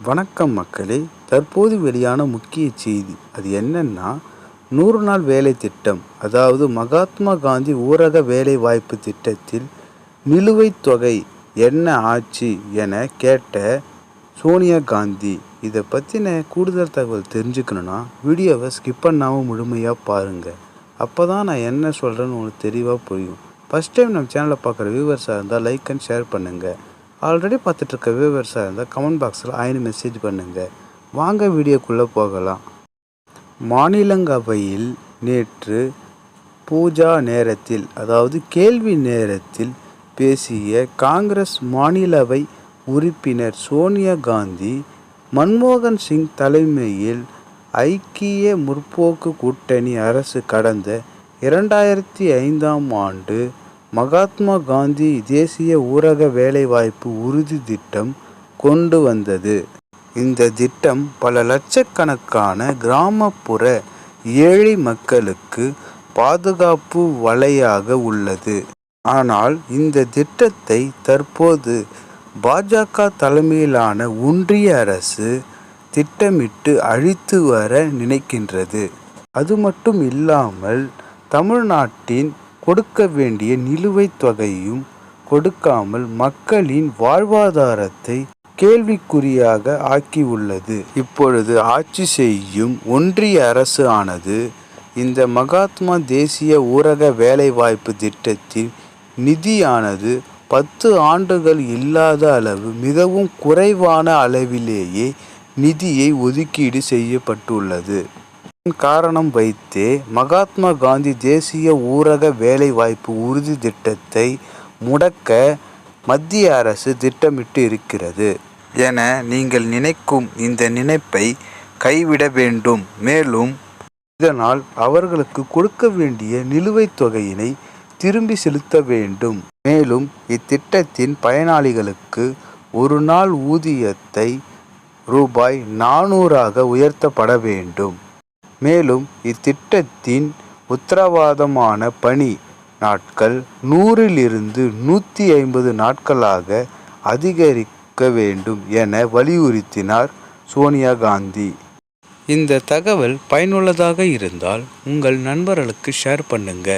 வணக்கம் மக்களே. தற்போது வெளியான முக்கிய செய்தி அது என்னன்னா நூறு நாள் வேலை திட்டம் அதாவது மகாத்மா காந்தி ஊரக வேலை வாய்ப்பு திட்டத்தில் நிலுவைத் தொகை என்ன ஆச்சு என கேட்ட சோனியா காந்தி இதை பற்றின கூடுதல் தகவல் தெரிஞ்சுக்கணுன்னா வீடியோவை ஸ்கிப் பண்ணாமல் முழுமையாக பாருங்கள் அப்போ தான் நான் என்ன சொல்கிறேன்னு உங்களுக்கு தெளிவாக புரியும். ஃபஸ்ட் டைம் நம்ம சேனலை பார்க்குற வியூவர்ஸாக இருந்தால் லைக் அண்ட் ஷேர் பண்ணுங்கள் ஆல்ரெடி பார்த்துட்ருக்க வியூவர்ஸாக இருந்தால் கமெண்ட் பாக்ஸில் ஆயிரம் மெசேஜ் பண்ணுங்கள் வாங்க வீடியோக்குள்ளே போகலாம். மாநிலங்களவையில் நேற்று பூஜா நேரத்தில் அதாவது கேள்வி நேரத்தில் பேசிய காங்கிரஸ் மாநிலவை உறுப்பினர் சோனியா காந்தி மன்மோகன் சிங் தலைமையில் ஐக்கிய முற்போக்கு கூட்டணி அரசு கடந்த இரண்டாயிரத்தி ஐந்தாம் ஆண்டு மகாத்மா காந்தி தேசிய ஊரக வேலைவாய்ப்பு உறுதி திட்டம் கொண்டு வந்தது. இந்த திட்டம் பல லட்சக்கணக்கான கிராமப்புற ஏழை மக்களுக்கு பாதுகாப்பு வலையாக உள்ளது. ஆனால் இந்த திட்டத்தை தற்போது பாஜக தலைமையிலான ஒன்றிய அரசு திட்டமிட்டு அழித்து வர நினைக்கின்றது. அது மட்டும் இல்லாமல் தமிழ்நாட்டின் கொடுக்க வேண்டிய நிலுவைத் தொகையும் கொடுக்காமல் மக்களின் வாழ்வாதாரத்தை கேள்விக்குறியாக ஆக்கியுள்ளது. இப்பொழுது ஆட்சி செய்யும் ஒன்றிய அரசு ஆனது இந்த மகாத்மா தேசிய ஊரக வேலைவாய்ப்பு திட்டத்தின் நிதியானது பத்து ஆண்டுகள் இல்லாத அளவு மிகவும் குறைவான அளவிலேயே நிதியை ஒதுக்கீடு செய்யப்பட்டுள்ளது. காரணம் வைத்தே மகாத்மா காந்தி தேசிய ஊரக வேலைவாய்ப்பு உறுதி திட்டத்தை முடக்க மத்திய அரசு திட்டமிட்டு இருக்கிறது என நீங்கள் நினைக்கும் இந்த நினைப்பை கைவிட வேண்டும். மேலும் இதனால் அவர்களுக்கு கொடுக்க வேண்டிய நிலுவைத் தொகையினை திரும்பி செலுத்த வேண்டும். மேலும் இத்திட்டத்தின் பயனாளிகளுக்கு ஒரு நாள் ஊதியத்தை ரூபாய் நானூறாக உயர்த்தப்பட வேண்டும். மேலும் இத்திட்டத்தின் உத்தரவாதமான பணி நாட்கள் நூறிலிருந்து நூற்றி ஐம்பது நாட்களாக அதிகரிக்க வேண்டும் என வலியுறுத்தினார் சோனியா காந்தி. இந்த தகவல் பயனுள்ளதாக இருந்தால் உங்கள் நண்பர்களுக்கு ஷேர் பண்ணுங்க.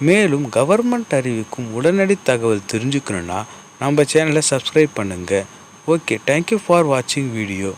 மேலும் கவர்மெண்ட் அறிவிக்கும் உடனடி தகவல் தெரிஞ்சுக்கணுன்னா நம்ம சேனலை சப்ஸ்கிரைப் பண்ணுங்கள் ஓகே தேங்க்யூ ஃபார் வாட்சிங் வீடியோ